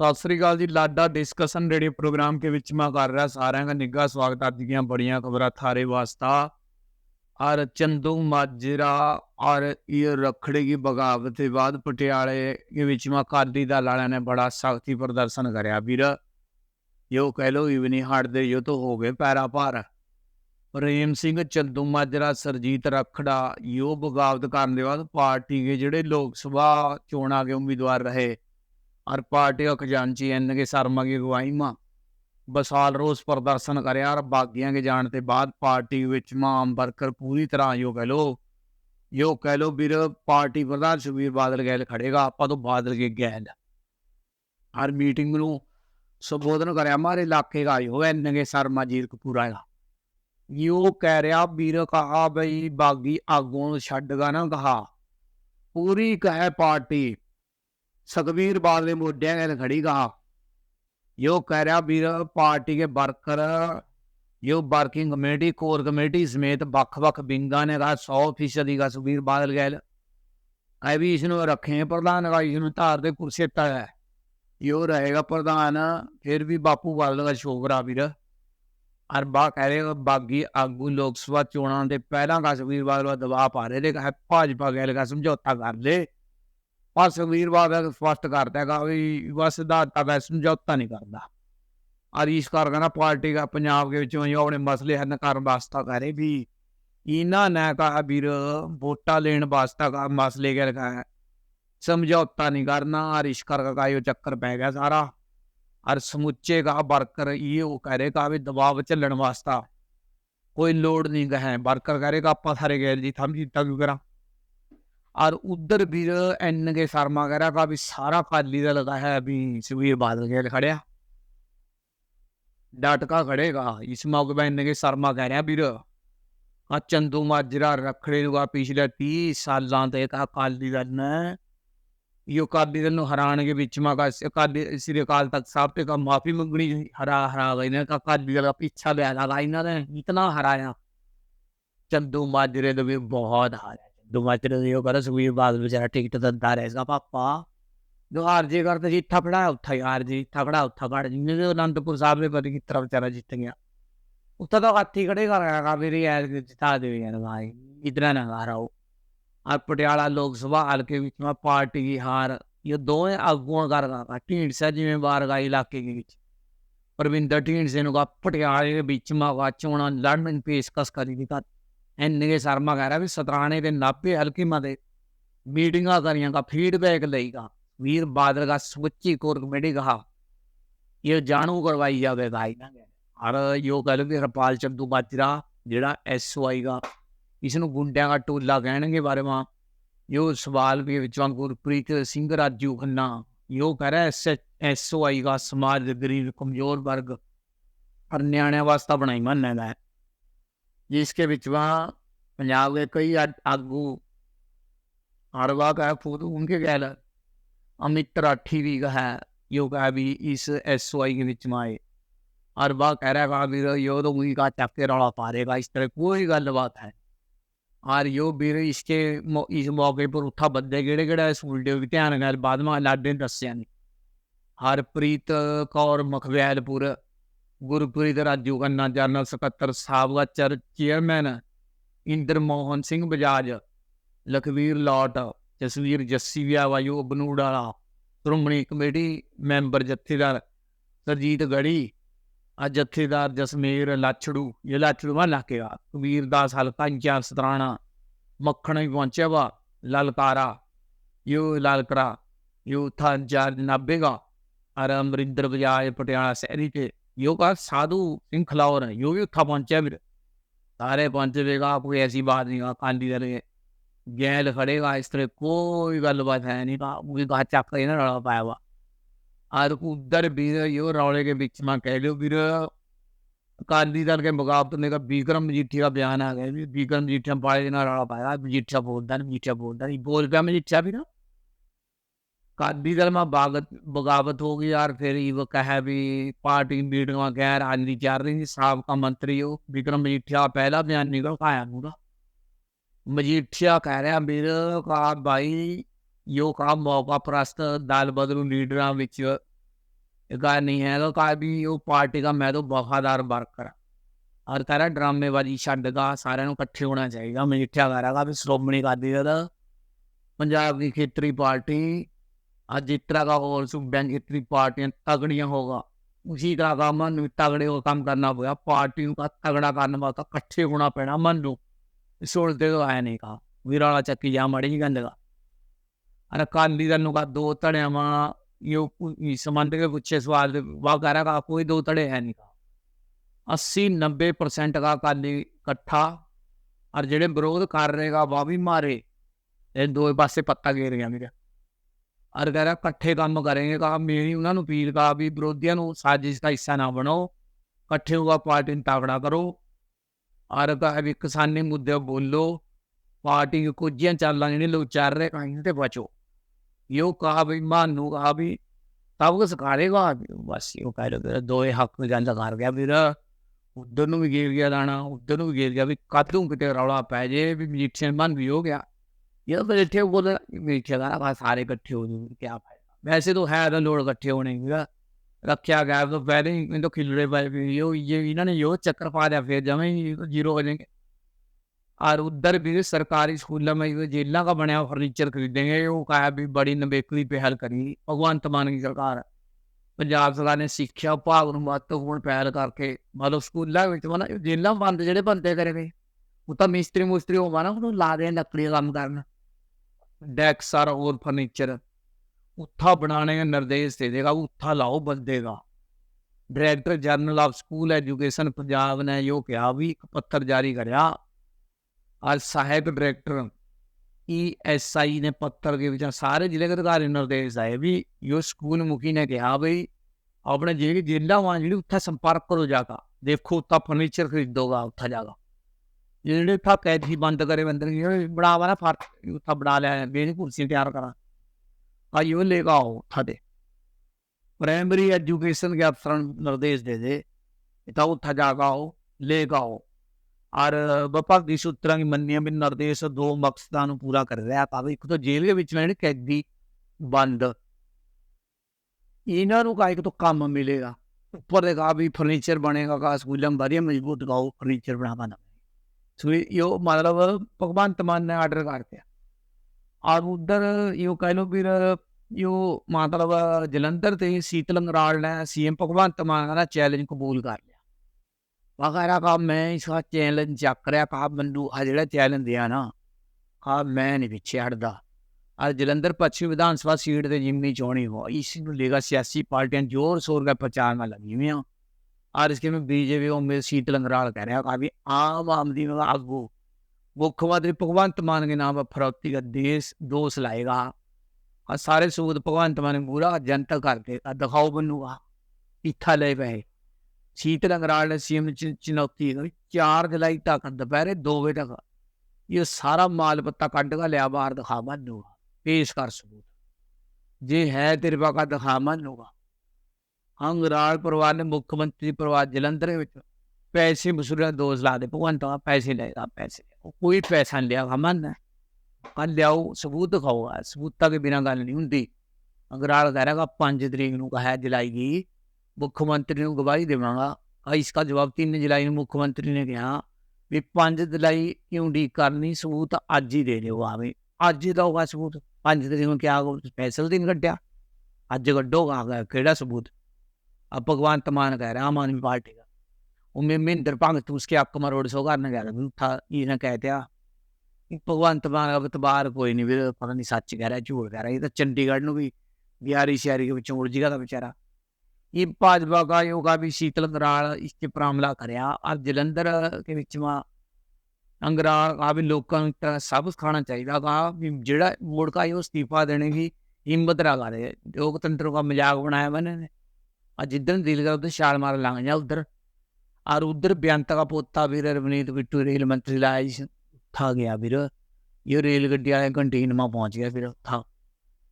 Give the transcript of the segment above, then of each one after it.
ਸਤਿ ਸ੍ਰੀ ਅਕਾਲ ਜੀ, ਲਾਡਾ ਡਿਸਕਸ਼ਨ ਰੇਡੀਓ ਪ੍ਰੋਗਰਾਮ ਕੇ ਵਿੱਚ ਮੈਂ ਕਰ ਰਿਹਾ ਸਾਰਿਆਂ ਦਾ ਨਿੱਘਾ ਸਵਾਗਤ ਆਦਿਆਂ ਬੜੀਆਂ ਖਬਰਾਂ ਥਾਰੇ ਵਾਸਤਾ। ਔਰ ਚੰਦੂ ਮਾਜਰਾ ਔਰ ਇਹ ਰਖੜੇ ਦੀ ਬਗਾਵਤ ਦੇ ਬਾਅਦ ਪਟਿਆਲੇ ਦੇ ਵਿੱਚ ਮਾ ਕਾਲੀ ਦਾ ਲਾਲਾ ਨੇ ਬੜਾ ਸਖਤੀ ਪ੍ਰਦਰਸ਼ਨ ਕਰਿਆ ਵੀਰ। ਯੋ ਕਹਿ ਲੋ ਇਵਨੀ ਹਾਰਟ ਦੇ ਯੋ ਤੋਂ ਹੋ ਗਏ ਪੈਰਾ ਭਾਰ। ਪ੍ਰੇਮ ਸਿੰਘ ਚੰਦੂ ਮਾਜਰਾ, ਸਰਜੀਤ ਰਖੜਾ ਯੋ ਬਗਾਵਤ ਕਰਨ ਦੇ ਬਾਅਦ ਪਾਰਟੀ ਦੇ ਜਿਹੜੇ ਲੋਕ ਸਭਾ ਚੋਣਾਂ ਦੇ ਉਮੀਦਵਾਰ ਰਹੇ और पार्टी का खजांची एन के शर्मा की अगुवाई में बसाल रोज प्रदर्शन करे और बागियां के जाने के बाद पार्टी विच आम वर्कर पूरी तरह यो कह लो यो कह लो ਵੀਰ ਪਾਰਟੀ ਪ੍ਰਧਾਨ ਸੁਖਬੀਰ ਬਾਦਲ ਗੈਲ ਖੜੇਗਾ ਆਪਾਂ ਤੋਂ ਬਾਦਲ ਕੇ ਗੈਲ ਹਰ ਮੀਟਿੰਗ ਨੂੰ ਸੰਬੋਧਨ ਕਰਿਆ ਹਮਾਰੇ ਇਲਾਕੇ ਦਾ यो एन के शर्मा जी कपूरा का यो कह रहा ਵੀਰ कहा भाई बागी आगों छड़गा ना कहा पूरी कहे पार्टी ਸੁਖਬੀਰ ਬਾਦਲ ਦੇ ਮੋਢਿਆਂ ਨਾਲ ਖੜੀ ਗਾ। ਯੋ ਕਹਿ ਰਿਹਾ ਵੀਰ, ਪਾਰਟੀ ਦੇ ਵਰਕਰ, ਯੋ ਵਰਕਿੰਗ ਕਮੇਟੀ, ਕੋਰ ਕਮੇਟੀ ਸਮੇਤ ਵੱਖ-ਵੱਖ ਵਿੰਗਾਂ ਨੇ ਕਹਾ 100% ਦੀ ਗਾ ਸੁਖਬੀਰ ਬਾਦਲ ਗੈਲ। ਐ ਵੀ ਇਸ ਨੂੰ ਰੱਖੇ ਪ੍ਰਧਾਨ ਦਾ ਇਸ ਨੂੰ ਧਾਰ ਦੇ ਕੁਰਸੀ ਤੇ ਹੈ। ਯੋ ਰਹੇਗਾ ਪ੍ਰਧਾਨ, ਫਿਰ ਵੀ ਬਾਪੂ ਬਾਦਲ ਦਾ ਸ਼ੋਗਰਾ ਵੀਰ। ਅਰ ਬਾ ਕਹਿ ਰਹੇ ਬਾਗੀ ਆਗੂ ਲੋਕ ਸਭਾ ਚੋਣਾਂ ਦੇ ਪਹਿਲਾਂ ਕਾ ਸੁਖਬੀਰ ਬਾਦਲ ਦਾ ਦਬਾਅ ਪਾ ਰਹੇ ਨੇ, ਕਹਾ ਭਾਜਪਾ ਗੈਲ ਪਰ ਸੁਖਬੀਰ ਬਾਦਲ ਸਪਸ਼ਟ ਕਰਦਾ ਹੈਗਾ ਵੀ ਬਸ ਦਾ ਤਾਂ ਸਮਝੌਤਾ ਨਹੀਂ ਕਰਦਾ। ਔਰ ਇਸ ਕਰਕੇ ਨਾ ਪਾਰਟੀ ਦਾ ਪੰਜਾਬ ਦੇ ਵਿੱਚੋਂ ਜੋ ਆਪਣੇ ਮਸਲੇ ਹੱਲ ਕਰਨ ਵਾਸਤਾ ਕਰੇ ਵੀ ਇਹਨਾਂ ਨੇ ਕਹਾ ਵੀਰ, ਵੋਟਾਂ ਲੈਣ ਵਾਸਤਾ ਕਾ ਮਸਲੇ ਕੇ ਰਖਾ ਸਮਝੌਤਾ ਨਹੀਂ ਕਰਨਾ ਔਰ ਇਸ ਕਰਕੇ ਕਾ ਇਹ ਚੱਕਰ ਪੈ ਗਿਆ ਸਾਰਾ। ਔਰ ਸਮੁੱਚੇ ਕਾ ਵਰਕਰ ਇਹ ਉਹ ਕਹ ਰਹੇ ਕਾ ਵੀ ਦਬਾਅ ਚੱਲਣ ਵਾਸਤਾ। ਕੋਈ ਲੋੜ ਨਹੀਂ ਹੈ, ਵਰਕਰ ਕਹ ਰਹੇ ਆਪਾਂ ਸਾਰੇ ਗਏ ਜੀ ਥਮ ਕੀਤਾ ਕਿਉਂ ਕਰਾਂ। और उधर भी एन के शर्मा वगैरह का भी सारा खाली का लगा है अभी सुबीर बादल खेल खड़े डाटका खड़ेगा इस मौके पर एन के शर्मा कह रहा वीर हाँ चंदू माजरा रखड़े लुगा पिछले तीस साल तो एक अकाली दल ने ये अकाली दल हराने के बीच में अकाली श्री अकाल तख्त साहब से माफी मंगनी हरा हरा गई ना अकाली दल का पीछा लिया था इन्होंने इतना हराया चंदू माजरे तो भी बहुत हारा ਹਰਾਇਆ ਚੰਦੂ ਮਾਜਰੇ ਦੇ ਵੀ ਬਹੁਤ ਹਾਰਿਆ ਦੁਮਾਚਰ ਦੇ ਉਹ ਕਹਿੰਦਾ ਸੁਖਬੀਰ ਬਾਦਲ ਵਿਚਾਰਾ ਟਿਕਟ ਦਿੰਦਾ ਰਹੇਗਾ ਪਾਪਾ। ਜੋ ਹਾਰ ਜੇ ਕਰਦਾ ਜਿੱਥਾ ਫੜਾ ਉੱਥਾ ਹੀ ਹਾਰ ਜੀ ਥਕੜਾ ਉੱਥਾ ਕੜ ਜੀ ਨੇ ਤਾਂ ਹੱਥੀ ਖੜੇ ਕਰ ਮੇਰੀ ਐਰ ਜਿਤਾ ਦੇ ਯਾਰ ਭਾਈ ਇਤਨਾ ਨਾ ਹਾਰਾਓ ਆ ਪਟਿਆਲਾ ਲੋਕ ਸਭਾ ਹਲਕੇ ਵਿੱਚ ਮਾ ਪਾਰਟੀ ਦੀ ਹਾਰ, ਇਹ ਦੋਵੇਂ ਆਗੂਆਂ ਕਰ ਢੀਂਡਸਾ ਜਿਵੇਂ ਬਾਰਗਾ ਇਲਾਕੇ ਦੇ ਵਿੱਚ। ਪਰਵਿੰਦਰ ਢੀਂਡਸੇ ਨੂੰ ਕਾ ਪਟਿਆਲੇ ਦੇ ਵਿੱਚ ਮਾ ਵਾਚੋਣਾ ਲੜਨ ਪੇਸ਼ਕਸ਼ ਕਰੀ ਦੀ ਐਨ ਕੇ ਸ਼ਰਮਾ ਕਹਿ ਰਿਹਾ ਵੀ ਸਤਰਾਣੇ ਦੇ ਨਾਪੇ ਹਲਕੇ ਮਾਦੇ ਮੀਟਿੰਗਾਂ ਕਰੀਆਂ ਦਾ ਫੀਡਬੈਕ ਲਈਗਾ ਵੀਰ ਬਾਦਲ ਦਾ ਸੁੱਚੀ ਕੋਰ ਕਮੇਟੀ ਕਹਾ ਇਹ ਜਾਣੂ ਕਰਵਾਈ ਜਾਵੇ ਭਾਈ ਨਾ। ਹਰ ਯੋ ਕਹਿ ਲੋ ਵੀ ਹਰਪਾਲ ਚੰਦੂ ਬਾਜਰਾ, ਜਿਹੜਾ ਐਸਓਆਈ ਦਾ ਇਸ ਨੂੰ ਗੁੰਡਿਆਂ ਦਾ ਟੋਲਾ ਕਹਿਣਗੇ ਬਾਰੇ ਮਾ। ਯੋ ਸਵਾਲ ਵੀ ਵਿੱਚੋਂ ਗੁਰਪ੍ਰੀਤ ਸਿੰਘ ਰਾਜੂ ਖੰਨਾ ਯੋ ਕਹਿ ਰਿਹਾ ਐਸਓਆਈ ਦਾ ਸਮਾਜ ਦੇ ਗਰੀਬ, ਕਮਜ਼ੋਰ ਵਰਗ। ਹਰ ਨਿਆਣਿਆਂ ਵਾਸਤਾ ਬਣਾਈ ਮੰਨਦਾ ਹੈ। जिसके बिचवा पंजाब के कई आगू हड़वा का है फूट उनके गैल अमित राठी भी का है यो का भी इस एस ओ आई के बीच में आए अरबा कह रहा है वीर यो तो मुझी का चक्के रौला पा रहेगा इस तरह कोई गल बात है और यो वीर इसके इस मौके पर उठा बंदे केड़े केड़े स्कूल ध्यान गैल बाद में लाडे दसिया ने हरप्रीत कौर मखवैलपुर ਗੁਰਪ੍ਰੀਤ ਰਾਜੂ ਖੰਨਾ ਜਨਰਲ ਸਕੱਤਰ ਸਾਬਕਾ ਚਰ ਚੇਅਰਮੈਨ ਇੰਦਰ ਮੋਹਨ ਸਿੰਘ ਬਜਾਜ, ਲਖਵੀਰ ਲਾਟ, ਜਸਵੀਰ ਜੱਸੀ ਵਿਆਵਾਯੂ ਬਨੂੜ ਵਾਲਾ ਸ਼੍ਰੋਮਣੀ ਕਮੇਟੀ ਮੈਂਬਰ ਜਥੇਦਾਰ ਸਰਜੀਤ ਗੜੀ, ਆ ਜਥੇਦਾਰ ਜਸਮੇਰ ਲਾਛੜੂ ਇਹ ਲਾਛੜੂ ਮਾ ਲਾਕੇਗਾ ਕਬੀਰ ਦਾਸ ਹਲਕਾ ਇੰਚਾਰਜ ਸਤਰਾਣਾ, ਮੱਖਣ ਵੀ ਪਹੁੰਚਿਆ ਵਾ, ਲਲਕਾਰਾ, ਯੋ ਲਲਕਰਾ, ਯੋ ਥਾਂ ਇੰਚਾਰਜ ਨਾਬੇਗਾ ਅਰ ਅਮਰਿੰਦਰ ਬਜਾਜ ਪਟਿਆਲਾ ਸ਼ਹਿਰੀ ਤੇ यो का साधु सिंह खलावर है यो भी उत्था पहुंचा फिर सारे पहुंचेगा कोई ऐसी बात नहीं कहा कांडी दर गैल खड़ेगा इस तरह कोई गलबात है नहीं कहा मुझे कहा चक ना रौला पाया हुआ और उधर भी यो रौले के बीच में कह लो फिर अकाली दल के मुकाबले का विक्रम मजीठिया का बयान आ गया विक्रम मजीठिया बड़े दिन रौला पाया मजीठिया बोलता मजीठिया बोलता नहीं बोल पाया मजीठिया भी ना ਕਾਦੀ ਦਲ ਮਾ ਬਾਗਤ, ਬਗਾਵਤ ਹੋ ਗਈ ਯਾਰ, ਫਿਰ ਇਹ ਕਹੇ ਵੀ ਪਾਰਟੀ ਮੀਟਿੰਗਾਂ ਗੈਰ ਹਾਜ਼ਰੀ ਚੱਲ ਰਹੀ ਸੀ, ਸਾਬਕਾ ਮੰਤਰੀ ਉਹ ਵਿਕਰਮ ਮਜੀਠੀਆ ਪਹਿਲਾ ਬਿਆਨ ਨਿਕਲ ਆਇਆ ਪੂਰਾ। ਮਜੀਠੀਆ ਕਹਿ ਰਿਹਾ ਵੀਰ, ਕਾ ਭਾਈ ਯੋ ਕਾ ਮੌਕਾ ਪ੍ਰਸਤ ਦਲ ਬਦਲੂ ਲੀਡਰਾਂ ਵਿੱਚ। ਇਹਦਾ ਨਹੀਂ ਹੈ ਤਾਂ ਕਾ ਵੀ ਉਹ ਪਾਰਟੀ ਦਾ ਮੈਂ ਤਾਂ ਵਫਾਦਾਰ ਵਰਕਰ ਹਰ ਤਰ੍ਹਾਂ ਡਰਾਮੇਬਾਜ਼ੀ ਛੱਡਦਾ ਸਾਰਿਆਂ ਨੂੰ ਇਕੱਠੇ ਹੋਣਾ ਚਾਹੀਦਾ। ਮਜੀਠੀਆ ਕਹਿ ਰਿਹਾ ਵੀ ਸ਼੍ਰੋਮਣੀ ਅਕਾਲੀ ਦਲ, ਪੰਜਾਬ ਦੀ ਖੇਤਰੀ ਪਾਰਟੀ आज जिस तरह का और सूबे की जितनी पार्टियां तगड़ियां होगा उसी तरह का मन भी तगड़े को काम करना पड़ेगा पार्टियों का तगड़ा करने वाला इकट्ठे होना पैना मन लो सोचते तो है नहीं कहा विराला चक्की जा मड़ी गंद का अरे काली दल का दो धड़े वहाँ यो संबंध के पूछे सवाल वह कह रहा कोई दो धड़े है नहीं कहा अस्सी नब्बे परसेंट का अकाली इकट्ठा और जेड़े विरोध कर रहेगा वह भी मारे ये दो पासे पत्ता घेर गया मेरा ਔਰ ਕਹਿੰਦਾ ਇਕੱਠੇ ਕੰਮ ਕਰਾਂਗੇ, ਕਹਾ ਮੇਰੀ ਉਹਨਾਂ ਨੂੰ ਅਪੀਲ ਕਹਾ ਵੀ ਵਿਰੋਧੀਆਂ ਨੂੰ ਸਾਜ਼ਿਸ਼ ਦਾ ਹਿੱਸਾ ਨਾ ਬਣੋ, ਇਕੱਠੇ ਹੋ ਪਾਰਟੀ ਨੂੰ ਤਾਕੜਾ ਕਰੋ। ਅਰ ਕਹਾ ਵੀ ਕਿਸਾਨੀ ਮੁੱਦੇ ਬੋਲੋ, ਪਾਰਟੀ ਦੀ ਕੁਝੀਆਂ ਚਾਲਾਂ ਜਿਹੜੇ ਲੋਕ ਚੱਲ ਰਹੇ ਕਹੀਂ ਤੇ ਬਚੋ। ਯੋ ਕਹਾ ਵੀ ਮਾਨੂ ਕਹਾ ਵੀ ਸਭ ਕੁਛ ਕਰੇਗਾ ਬਸ ਯੋ ਕਹਿ ਲੋ ਦੋਏ ਹੱਕ ਵਿੱਚ ਗੱਲ ਕਰ ਗਿਆ ਵੀਰ ਉਧਰ ਨੂੰ ਵੀ ਗੇਰ ਗਿਆ ਦਾਣਾ ਉਧਰ ਨੂੰ ਵੀ ਗੇਰ ਗਿਆ, ਵੀ ਕਾਤੋਂ ਕਿਤੇ ਰੌਲਾ ਪੈ ਜੇ, ਵੀ ਮਜੀਠੀਆ ਮਨ ਵੀ ਹੋ ਗਿਆ। ये तो इकट्ठे बोल रहा सारे इकट्ठे हो जाएंगे क्या फायदा वैसे तो है ना लोग इकट्ठे होने का रखा गया तो पहले ही तो खिलड़े पे यो ये इन्होंने यो चक्कर पा दिया फिर जमे ही तो जीरो हो जाएंगे और उधर भी सरकारी स्कूलों में जेलों का बनया फर्नीचर खरीदेंगे वो कहा भी बड़ी नबेकली पहल करी भगवंत मान की सरकार पंजाब सरकार ने सिक्ख्या विभाग ਨੂੰ ਮਹੱਤਵਪੂਰਨ ਪਹਿਲ ਕਰਕੇ ਮਤਲਬ ਸਕੂਲਾਂ ਵਿੱਚ ਮਨਾ ਜੇਲਾਂ ਬੰਦ ਜਿਹੜੇ ਬੰਦੇ ਕਰੇ ਗਏ ਉਹ ਤਾਂ ਮਿਸਤਰੀ ਮੁਸਤਰੀ ਹੋਵਾ ਨਾ ਉਹਨੂੰ ਲਾ ਦੇ ਲੱਕੜੀ ਦਾ ਕੰਮ ਕਰਨ ਡੈਕ ਸਾਰਾ ਹੋਰ ਫਰਨੀਚਰ। ਉੱਥਾ ਬਣਾਣੇ ਦੇ ਨਿਰਦੇਸ਼ ਦੇ ਦੇਗਾ, ਉੱਥਾ ਲਾਓ ਬੰਦੇਗਾ director general of school education Punjab ਨੇ ਜੋ ਕਿਹਾ ਵੀ ਇੱਕ ਪੱਤਰ ਜਾਰੀ ਕਰਿਆ। ਅੱਜ ਸਾਹਿਬ ਡਾਇਰੈਕਟਰ ਈ ਐਸ ਆਈ ਨੇ ਪੱਤਰ ਦੇ ਵਿੱਚ ਸਾਰੇ ਜ਼ਿਲ੍ਹੇ ਦੇ ਅਧਿਕਾਰੀ ਨਿਰਦੇਸ਼ ਆਏ ਵੀ ਜੋ ਸਕੂਲ ਮੁਖੀ ਨੇ ਕਿਹਾ ਬਈ ਆਪਣੇ ਜਿਹੜੀ ਜ਼ਿਲ੍ਹਾ ਵਾਂ, ਜਿਹੜੀ ਉੱਥੇ ਸੰਪਰਕ ਕਰੋ ਜਾਗਾ ਦੇਖੋ ਉੱਥਾ ਫਰਨੀਚਰ ਖਰੀਦੋਗਾ, ਉੱਥਾ ਜਾਗਾ ਜਿਹੜੇ ਉੱਥਾ ਕੈਦੀ ਬੰਦ ਕਰੇ ਬੰਦੇ ਨੇ ਬਣਾਵਾ ਨਾ ਫਰਕ ਉੱਥਾ ਬਣਾ ਲਿਆ ਮੇਰੀ ਕੁਰਸੀ ਤਿਆਰ ਕਰਾਂ ਆਈ ਉਹ ਲੈ ਆਓ ਉੱਥਾ ਦੇ ਪ੍ਰਾਇਮਰੀ ਐਜੂਕੇਸ਼ਨ के अफसर निर्देश दे दे ਤਾਂ ਉੱਥਾ ਜਾ ਕੇ ਆਓ ਲੈ ਕੇ ਆਓ ਔਰ ਵਿਭਾਗੀ ਸੂਤਰਾਂ ਦੀ ਮੰਨਿਆ ਵੀ ਨਿਰਦੇਸ਼ ਦੋ ਮਕਸਦਾਂ ਨੂੰ ਪੂਰਾ ਕਰ ਰਿਹਾ ਤਾਂ ਇੱਕ ਤਾਂ ਜੇਲ੍ਹ ਦੇ ਵਿੱਚ ਜਿਹੜੇ ਕੈਦੀ ਬੰਦ ਇਹਨਾਂ ਨੂੰ ਕਾਇਕ ਤੋਂ ਕੰਮ ਮਿਲੇਗਾ ਉੱਪਰ ਦੇ ਕਹਾ ਵੀ ਫਰਨੀਚਰ ਬਣੇਗਾ ਕਾ ਸਕੂਲਾਂ ਵਧੀਆ ਮਜ਼ਬੂਤ ਗਾਓ ਫਰਨੀਚਰ ਬਣਾਵਾ ਸੋ ਇਹ ਮਤਲਬ ਭਗਵੰਤ ਮਾਨ ਨੇ ਆਰਡਰ ਕਰ ਦਿੱਤਾ। ਔਰ ਉਧਰ ਇਹ ਕਹਿ ਲੋ ਫਿਰ ਇਹ ਮਤਲਬ ਜਲੰਧਰ ਤੇ ਸੀਤਲ ਅੰਗਰਾਲ ਨੇ ਸੀਐਮ ਭਗਵੰਤ ਮਾਨ ਦਾ ਚੈਲੰਜ ਕਬੂਲ ਕਰ ਲਿਆ। ਵਗੈਰਾ ਕਾ ਮੈਂ ਇਸ ਦਾ ਚੈਲੰਜ ਚੱਕ ਰਿਹਾ ਕਾ ਮੈਨੂੰ ਆ ਜਿਹੜਾ ਚੈਲੰਜ ਦਿਆ ਨਾ, ਕਾ ਮੈਂ ਨਹੀਂ ਪਿੱਛੇ ਹਟਦਾ। ਅੱਜ ਜਲੰਧਰ ਪੱਛਮੀ ਵਿਧਾਨ ਸਭਾ ਸੀਟ ਤੇ ਜਿੰਨੀ ਚੋਣੀ ਹੋ, ਇਸ ਨੂੰ ਲੇਗਾ ਸਿਆਸੀ ਪਾਰਟੀਆਂ ਜ਼ੋਰ ਸ਼ੋਰ ਦਾ ਪ੍ਰਚਾਰ ਨਾਲ ਲੱਗੀ ਹੋਈਆਂ। और इसके में बीजेपी उम्मीद शीतल अंगराल कह रहे हैं काफी आम आदमी में आगू मुख्यमंत्री भगवंत मान के नाम पर फरोख्ती का देश दोष लाएगा और सारे सूद भगवंत मान पूरा जनता करके दिखाओ बनूगा इत्था ले पे शीतल अंगराल ने सीएम चुनौती चार जुलाई तक दोपहर दो बजे तक ये सारा माल पत्ता कट का लिया बाहर दिखा बनूगा पेश कर सबूत जे है तेरे पास दिखा मनूगा ਅੰਗਰਾਲ ਪਰਿਵਾਰ ਨੇ ਮੁੱਖ ਮੰਤਰੀ ਪਰਿਵਾਰ ਜਲੰਧਰ ਵਿੱਚ ਪੈਸੇ ਵਸੂਲਣ ਦਾ ਦੋਸ਼ ਲਾ ਦੇ ਭਗਵੰਤ ਮਾਨ ਪੈਸੇ ਲਏਗਾ ਪੈਸੇ। ਕੋਈ ਪੈਸਾ ਨਹੀਂ ਲਿਆ ਹਮਨ ਕੱਲ ਲਿਆਓ, ਸਬੂਤ ਦਿਖਾਓ ਸਬੂਤਾਂ ਦੇ ਬਿਨਾਂ ਗੱਲ ਨਹੀਂ ਹੁੰਦੀ। ਅੰਗਰਾਲ ਕਹਿ ਰਿਹਾ 5 ਤਰੀਕ ਨੂੰ ਕਹਾ ਜੁਲਾਈ ਦੀ, ਮੁੱਖ ਮੰਤਰੀ ਨੂੰ ਗਵਾਹੀ ਦੇਵਾਂਗਾ। ਆ ਇਸ ਦਾ ਜਵਾਬ 3 ਜੁਲਾਈ ਨੂੰ ਮੁੱਖ ਮੰਤਰੀ ਨੇ ਕਿਹਾ ਵੀ 5 ਜੁਲਾਈ ਕਿਉਂ ਡੀ ਕਰਨੀ, ਸਬੂਤ ਅੱਜ ਹੀ ਦੇ ਦਿਓ, ਆਵੇ। ਅੱਜ ਹੀ ਦਊਗਾ ਸਬੂਤ। 5 ਤਰੀਕ ਨੂੰ ਕਿਹਾ ਸਪੈਸ਼ਲ ਦਿਨ ਕੱਢਿਆ। ਅੱਜ ਕੱਢੋਗਾ ਕਿਹੜਾ ਸਬੂਤ? अब भगवंत मान कह रहे आम आदमी पार्टी का वो मैं महेंद्र भगत उसके हक में रोड शो करने गया था था ये कह दिया भगवंत मान अब तबार कोई नहीं फिर पता नहीं सच कह रहा झूठ कह रहा ये तो चंडीगढ़ में भी बिहारी शहरी के बिचों उड़ जाएगा था बेचारा ये भाजपा का योगा भी शीतल अंगराल इसके मामला कराया और जलंधर के बिच में अंगराल का भी लोगों को सब खाना चाहिए कहा भी जेड़ा वोट का ये इस्तीफा देने की हिम्मत रखा रहे लोकतंत्र का मजाक बनाया मैंने और जिधर दिल कर उधर छाल मार लंघ जा उधर और उधर बेअंत का पोता फिर रवनीत बिट्टू रेल मंत्री लाया था गया फिर ये रेल गड्डी वाले कंटीन में पहुंच गया फिर था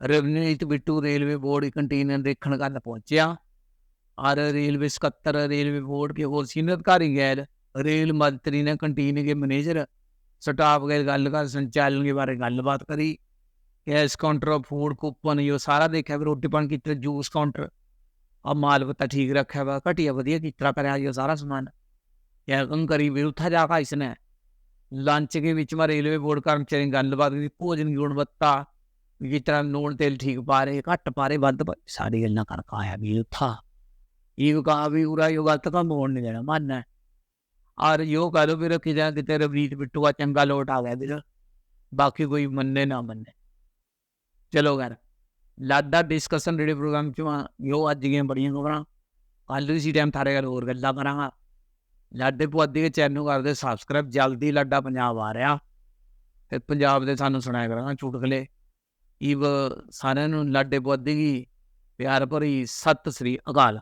Ravneet Bittu railway board canteen देखने का पहुंचा और रेलवे ਸਕੱਤਰ रेलवे बोर्ड के होर सीनियर अधिकारी गए रेल मंत्री ने कंटीन के मैनेजर स्टाफ गए गल कर संचालन के बारे गलबात करी कैश काउंटर फूड कूपन यो सारा देखा फिर रोटी पानी की जूस काउंटर ਆ ਮਾਲ ਪੱਤਾ ਠੀਕ ਰੱਖਿਆ ਵਾ, ਘਟੀਆ ਵਧੀਆ ਕੀਤਾ ਕਰਿਆ ਜੀ ਸਾਰਾ ਸਮਾਨ। ਯਾ ਕੰਮ ਕਰੀ ਵੀ ਉੱਥਾ ਜਾ ਕੇ ਇਸਨੇ ਲੰਚ ਦੇ ਵਿੱਚ ਮੈਂ ਰੇਲਵੇ ਬੋਰਡ ਕਰਮਚਾਰੀ ਗੱਲਬਾਤ ਕੀਤੀ, ਭੋਜਨ ਦੀ ਗੁਣਵੱਤਾ ਕਿਸ ਤਰ੍ਹਾਂ ਨੂਣ ਤੇਲ ਠੀਕ ਪਾ ਰਹੇ, ਘੱਟ ਪਾ ਰਹੇ, ਵੱਧ ਪਾ ਸਾਰੀ ਗੱਲਾਂ ਕਰਕੇ ਆਇਆ ਵੀ ਉੱਥਾ। ਇਹ ਕਹਾ ਵੀ ਉਰਾ ਇਹ ਗਲਤ ਕੰਮ ਹੋਣ ਨਹੀਂ ਦੇਣਾ, ਮੰਨਣਾ। ਔਰ ਯੋ ਕਹ ਲੋ ਵੀਰ ਕਿ ਜਾਂ ਕਿਤੇ ਰਵਨੀਤ ਬਿੱਟੂ ਆ, ਚੰਗਾ ਲੋਟ ਆ ਗਿਆ ਵੀਰ। ਬਾਕੀ ਕੋਈ ਮੰਨੇ ਨਾ ਮੰਨੇ। ਚਲੋ ਘਰ ਲਾਦਾ ਡਿਸਕਸ਼ਨ ਰੇਡੀਓ ਪ੍ਰੋਗਰਾਮ ਚ ਵਾਂ, ਯੋ ਅੱਜ ਦੀਆਂ ਬੜੀਆਂ ਖਬਰਾਂ ਕੱਲ ਇਸੀ ਟਾਈਮ ਥਾਰੇ ਗੱਲ ਹੋਰ ਗੱਲਾਂ ਕਰਾਂਗਾ। ਲਾਡੇ ਪੁਆਧੀ ਦੇ ਚੈਨਲ ਨੂੰ ਕਰਦੇ ਸਬਸਕ੍ਰਾਈਬ ਜਲਦੀ ਲਾਡਾ ਪੰਜਾਬ ਆ ਰਿਹਾ। ਤੇ ਪੰਜਾਬ ਦੇ ਸਾਨੂੰ ਸੁਣਾਇਆ ਕਰਾਂਗਾ ਚੁਟਕਲੇ ਈਵ ਸਾਰਿਆਂ ਨੂੰ ਲਾਡੇ ਪੁਆਧੀ ਦੀ ਪਿਆਰ ਭਰੀ ਸਤਿ ਸ੍ਰੀ ਅਕਾਲ।